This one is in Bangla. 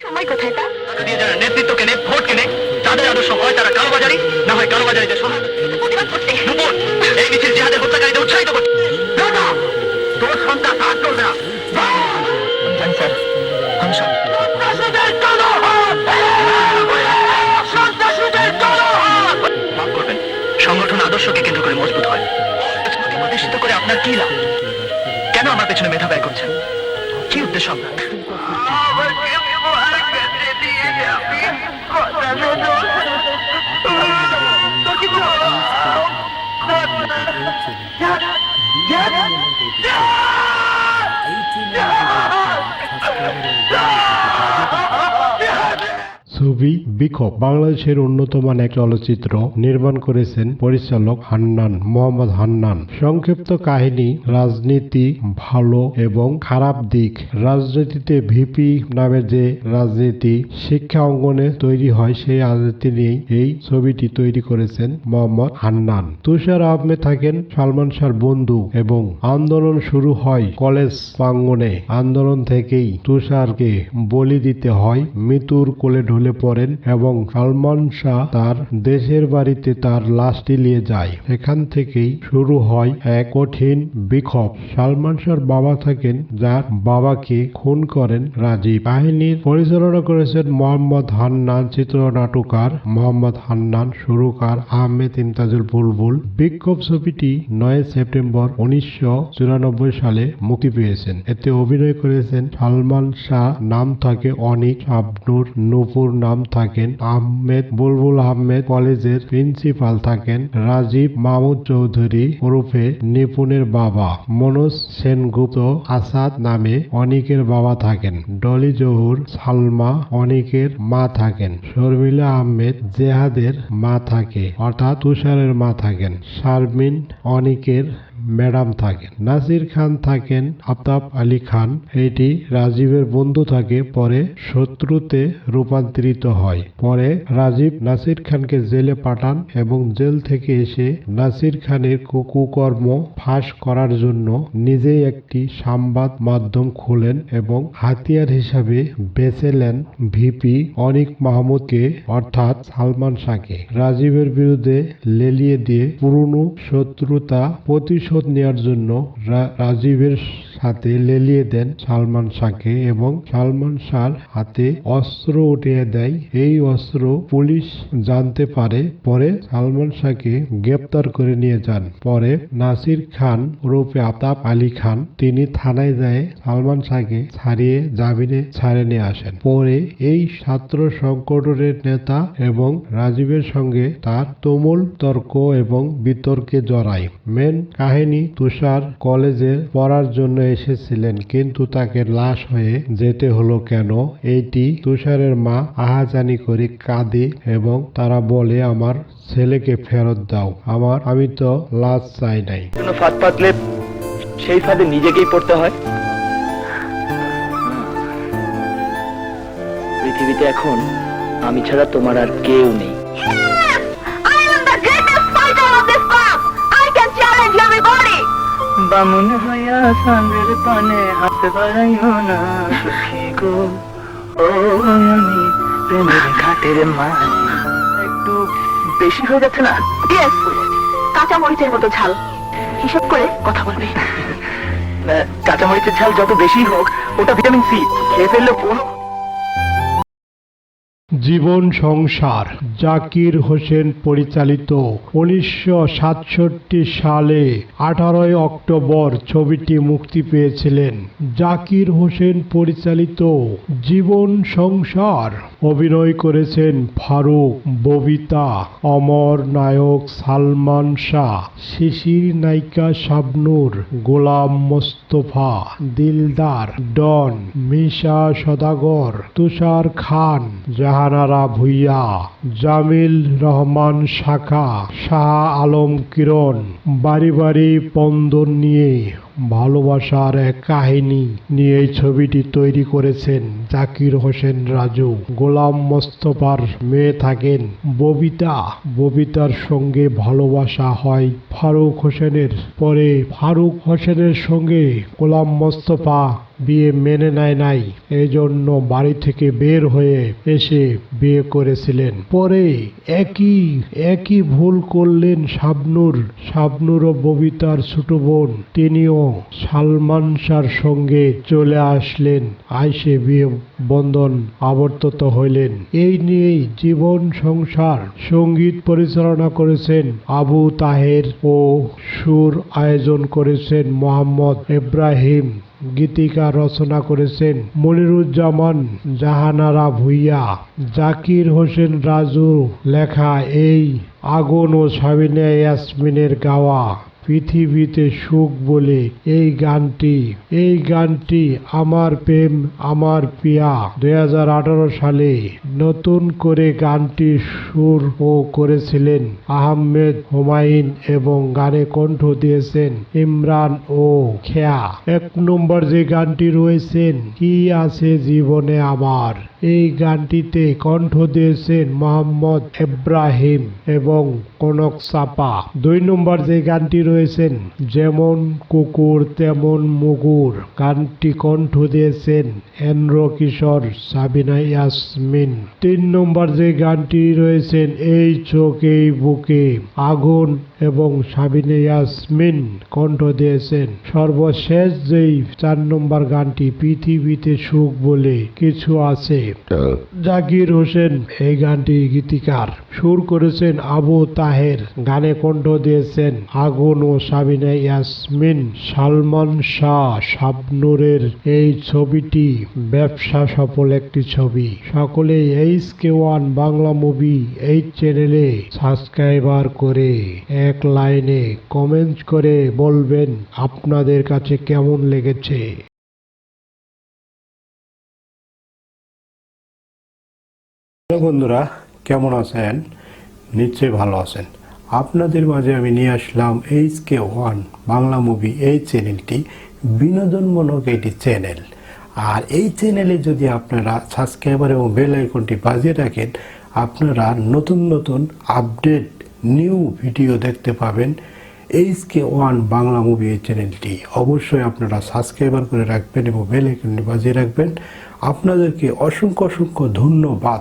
সময় কোথায় তা? টাকা দিয়ে যারা নেতৃত্ব কেনে ভোট কেনে তাদের আদর্শ হয় তারা কালোবাজারি না হয় কালোবাজারিদের সহায় প্রতিবাদ করতে। নুপুর এই মিছিল জিহাদের হত্যাকারীদের উৎসাহিত করছে দাদা তোর সন্তান সাহায্য করবে না। জানি স্যার আমি সন্ত্রাসীদের জনহাত! সন্ত্রাসীদের জনহাত! মাফ করবেন। সংগঠন আদর্শকে কেন্দ্র করে মজবুত হয়। প্রতিষ্ঠিত করে আপনার কি লাভ? কেন আমার পেছনে মেধা ব্যয় করছেন? কি উদ্দেশ্য আপনার? ছবি বিক্ষোভ। বাংলাদেশের অন্যতম এক চলচ্চিত্র নির্মাণ করেছেন পরিচালক হান্নান, মোহাম্মদ হান্নান। সংক্ষিপ্ত কাহিনী, রাজনীতি ভালো এবং খারাপ দিক। রাজনীতিতে ভিপি নামের যে রাজনীতি, শিক্ষা অঙ্গনে তৈরি হয় সেই রাজনীতি নিয়েই এই ছবিটি তৈরি করেছেন মোহাম্মদ হান্নান। তুষার আহমেদ থাকেন সালমান শাহর বন্ধু এবং আন্দোলন শুরু হয় কলেজ প্রাঙ্গনে আন্দোলন থেকেই তুষারকে বলি দিতে হয়, মৃত্যুর কোলে ঢলে পড়েন এবং সালমান শাহ তার দেশের বাড়িতে তার লাশটি নিয়ে যায়। এখান থেকেই শুরু হয় এক কঠিন বিক্ষোভ। সালমান শাহর বাবা থাকেন, যার বাবাকে খুন করেন রাজীব। কাহিনীর পরিচালনা করেছেন মোহাম্মদ হান্নান, চিত্রনাট্যকার মোহাম্মদ হান্নান, সুরকার আহমেদ ইমতাজুল বুলবুল। বিক্ষোভ ছবিটি নয় সেপ্টেম্বর উনিশশো চুরানব্বই সালে মুক্তি পেয়েছেন। এতে অভিনয় করেছেন সালমান শাহ নাম থাকে অনিক শাবনুর নূপুর নাম থাকেন। আহমেদ বুলবুল আহমেদ কলেজের প্রিন্সিপাল থাকেন। রাজীব মাহমুদ চৌধুরী ওরফে নিপুণের বাবা। মনোজ সেনগুপ্ত আসাদ নামে অনিকের বাবা থাকেন। ডলি জহুর সালমা অনিকের মা থাকেন। শর্মিলা আহমেদ জেহাদের মা থাকে। অর্থাৎ তুষারের মা থাকেন। শারমিন অনিকের ম্যাডাম থাকেন, নাসির খান থাকেন, আফতাব আলী খান, এটি রাজীবের বন্ধু থাকে, পরে শত্রুতে রূপান্তরিত হয়। পরে রাজীব নাসির খানকে জেলে পাঠান এবং জেল থেকে এসে নাসির খানের কুকর্ম ফাঁস করার জন্য নিজেই একটি সংবাদ মাধ্যম খোলেন এবং হাতিয়ার হিসাবে বেছে নেন ভিপি অনিক মাহমুদকে, অর্থাৎ সালমান শাহকে। রাজীবের বিরুদ্ধে লেলিয়ে দিয়ে পুরনো শত্রুতা প্রতিশোধ নেওয়ার জন্য রাজীবের সাথে লেলিয়ে দেন সালমান শাহকে এবং সালমান শাহর হাতে অস্ত্র উঠিয়ে দেয়। এই অস্ত্র পুলিশ জানতে পারে, পরে সালমান শাহকে গ্রেপ্তার করে নিয়ে যান। পরে নাসির খান ওরফে আতাব আলী খান তিনি থানায় যায় সালমান শাহকে ছাড়িয়ে জামিনে ছাড়ে নিয়ে আসেন। পরে এই ছাত্র সংগঠনের নেতা এবং রাজীবের সঙ্গে তার তুমুল তর্ক এবং বিতর্কে জড়ায়। মেন কাহিনী তুষার কলেজে পড়ার জন্য এসেছিলেন, কিন্তু তাকে লাশ হয়ে যেতে হলো কেন? এইটি তুষারের মা আহাজানি করে কাঁদে এবং তারা বলে, আমার ছেলেকে ফেরত দাও। আমার, আমি তো লাশ চাই নাই। কোনো ফাঁদ পাতলে সেই ফাঁদে নিজেকেই পড়তে হয়। পৃথিবীতে এখন আমি ছাড়া তোমার আর কেউ নেই। বামুন হইয়া পানে হাত বাড়াইও না সখী গো। ও আমি প্রেমের ঘাটের মাছ একটু বেশি হয়ে যাচ্ছে না? কাঁচা মরিচের মতো ঝাল। হিসাব করে কথা বলবে। আহ, কাঁচামরিচের ঝাল যত বেশি হোক ওটা ভিটামিন সি। খেয়ে ফেললে কোনো জীবন সংসার। জাকির হোসেন পরিচালিত। উনিশশো সাতষট্টি সালে আঠারোই অক্টোবর ছবিটি মুক্তি পেয়েছিলেন। জাকির হোসেন পরিচালিত জীবন সংসার। অভিনয় করেছেন ফারুক, ববিতা, অমর নায়ক সালমান শাহ, শিশির নায়িকা শাবনুর, গোলাম মোস্তফা, দিলদার ডন, মিশা সদাগর, তুষার খান জাহানারা ভুইয়া জামিল রহমান শাখা শাহ আলম কিরণ বাড়ি বাড়ি পন্দন নিয়ে ভালোবাসার এক কাহিনী নিয়ে এই ছবিটি তৈরি করেছেন জাকির হোসেন রাজু। গোলাম মোস্তফার মেয়ে থাকেন ববিতা। ববিতার সঙ্গে ভালোবাসা হয় ফারুক হোসেনের। পরে ফারুক হোসেনের সঙ্গে গোলাম মোস্তফা বিয়ে মেনে নেয় নাই। এই জন্য বাড়ি থেকে বের হয়ে এসে বিয়ে করেছিলেন। পরে একই একই ভুল করলেন শাবনুর। শাবনুর ও ববিতার ছোট বোন, তিনিও সালমান শাহর সঙ্গে চলে আসলেন। আইসে বিয়ে বন্ধন আবর্তত হইলেন। এই নিয়েই জীবন সংসার, সংগীত পরিচালনা করেছেন আবু তাহের ও সুর আয়োজন করেছেন মোহাম্মদ ইব্রাহিম। গীতিকা রচনা করেছেন মনিরুজ্জামান জাহানারা ভুইয়া। জাকির হোসেন রাজু লেখা এই আগুন ও সাবিনা ইয়াসমিনের গাওয়া। পৃথিবীতে সুখ বলে এই গানটি এই গানটি আমার প্রেম, আমার পিয়া। দু হাজার আঠারো সালে নতুন করে গানটি সুর ও করেছিলেন আহমেদ হুমায়ুন এবং গানে কণ্ঠ দিয়েছেন ইমরান ও খেয়া। এক নম্বর যে গানটি রয়েছেন, কি আছে জীবনে আমার? এই গানটিতে কণ্ঠ দিয়েছেন মোহাম্মদ এব্রাহিম এবং কনক চাপা। দুই নম্বর যে গানটি রয়েছেন, যেমন কুকুর তেমন মুগুর। গানটি কণ্ঠ দিয়েছেন এন্দ্র কিশোর, সাবিনা ইয়াসমিন। তিন নম্বর যে গানটি রয়েছেন, এই চোখ এই বুকে আগুন এবং সাবিনে ইয়াসমিন কণ্ঠ দিয়েছেন সর্বশেষ যেই চার নম্বর গানটি পৃথিবীতে সুখ বলে কিছু আছে। জাকির হোসেন এই গানটি গীতিকার। সুর করেছেন আবু তাহের গানে কণ্ঠ দিয়েছেন আগুন ও সাবিনা ইয়াসমিন সালমান শাহ শাবনুরের এই ছবিটি ব্যবসা সফল একটি ছবি। সকলে H K one Bangla movie এই চ্যানেলে সাবস্ক্রাইবার করে এক লাইনে কমেন্ট করে বলবেন আপনাদের কাছে কেমন লেগেছে। বন্ধুরা, কেমন আছেন? নিশ্চয়ই ভালো আছেন। আপনাদের মাঝে আমি নিয়ে আসলাম H K one Bangla movie এই চ্যানেলটি, বিনোদনমূলক একটি চ্যানেল। আর এই চ্যানেলে যদি আপনারা সাবস্ক্রাইবার এবং বেল আইকনটি বাজিয়ে রাখেন, আপনারা নতুন নতুন আপডেট নিউ ভিডিও দেখতে পাবেন। H K one Bangla movie এই চ্যানেলটি। অবশ্যই আপনারা সাবস্ক্রাইবার করে রাখবেন এবং বেল আইকনটি বাজিয়ে রাখবেন। আপনাদেরকে অসংখ্য অসংখ্য ধন্যবাদ।